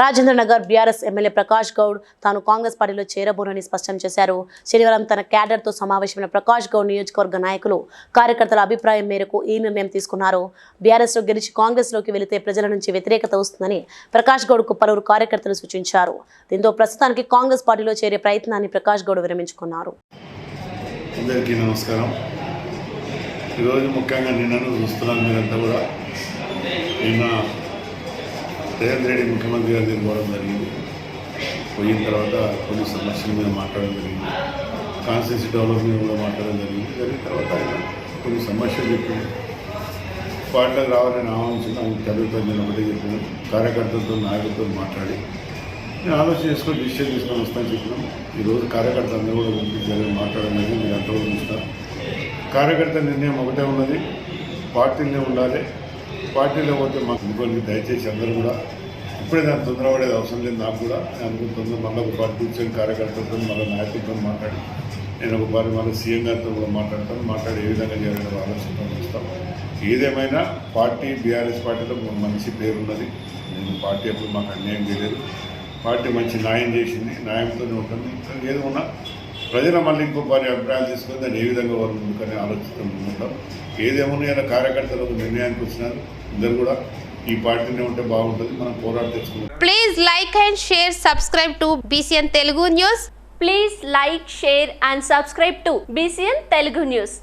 Rajendra Nagar BRS MLA Prakash Goud తాను కాంగ్రెస్ పార్టీలో చేరబోనని స్పష్టం చేశారు. శనివారం తన క్యాడర్తో సమావేశమైన ప్రకాష్ గౌడ్ నియోజకవర్గ నాయకులు కార్యకర్తల అభిప్రాయం మేరకు ఈ నిర్ణయం తీసుకున్నారు. బీఆర్ఎస్లో గెలిచి కాంగ్రెస్లోకి వెళితే ప్రజల నుంచి వ్యతిరేకత వస్తుందని ప్రకాష్ గౌడ్కు పలువురు కార్యకర్తలు సూచించారు. దీంతో ప్రస్తుతానికి కాంగ్రెస్ పార్టీలో చేరే ప్రయత్నాన్ని ప్రకాష్ గౌడ్ విరమించుకున్నారు. అందరికీ నమస్కారం. ఈరోజు ముఖ్యంగా నిన్నను చూస్తున్నాను మీరంతా కూడా. నిన్న రేవంత్ రెడ్డి ముఖ్యమంత్రి గారి దగ్గర పోవడం జరిగింది. పోయిన తర్వాత కొన్ని సమస్యల మీద మాట్లాడడం జరిగింది. కాన్స్టిట్యూన్సీ డెవలప్మెంట్ కూడా మాట్లాడడం జరిగింది. జరిగిన తర్వాత కొన్ని సమస్యలు చెప్పింది పార్టీలకు రావాలని ఆహ్వానించిన ఆయన చదువుతో నేను ఒకటి చెప్పిన. కార్యకర్తలతో నాయకులతో మాట్లాడి నేను ఆలోచన చేసుకొని డిసిషన్ తీసుకొని వస్తాను చెప్పినాం. ఈరోజు కార్యకర్త అందరూ కూడా పంపించాలని మాట్లాడడం జరిగింది మీరు అంతా కూడా కార్యకర్త నిర్ణయం ఒకటే ఉన్నది. పార్టీలనే ఉండాలి. పార్టీలో పోతే మాకు ఇంకోటి దయచేసి అందరూ కూడా. ఇప్పుడే దాన్ని తొందరపడేది అవసరం లేదు నాకు కూడా. నేను అనుకుంటున్నాను మళ్ళీ ఒక పార్టీ కూర్చొని కార్యకర్తలతో మళ్ళీ నాయకులతో మాట్లాడి నేను ఒక పార్టీ మళ్ళీ సీఎం గారితో కూడా మాట్లాడతాను. మాట్లాడి ఏ విధంగా చేయాలని ఆలోచన చేస్తాం ఏదేమైనా పార్టీ బీఆర్ఎస్ పార్టీలో మంచి పేరు ఉన్నది నేను పార్టీ ఎప్పుడు మాకు అన్యాయం చేయలేదు. పార్టీ మంచి న్యాయం చేసింది. న్యాయంతోనే ఉంటుంది ఇంకా ఉన్నా ప్రజలు మళ్ళీ ఇంకో వారి అభిప్రాయాలు తీసుకొని దాన్ని ఏ విధంగా వారు ముందుకని ఆలోచిస్తూ ఉంటాం ఏదేమన్నా కార్యకర్తలు ఒక నిర్ణయానికి వచ్చినారు. అందరూ కూడా ఈ పార్టీనే ఉంటే బాగుంటుంది. మనం పోరాటం తెచ్చుకుంటాం please like and share subscribe to BCN Telugu news please like share and subscribe to BCN Telugu news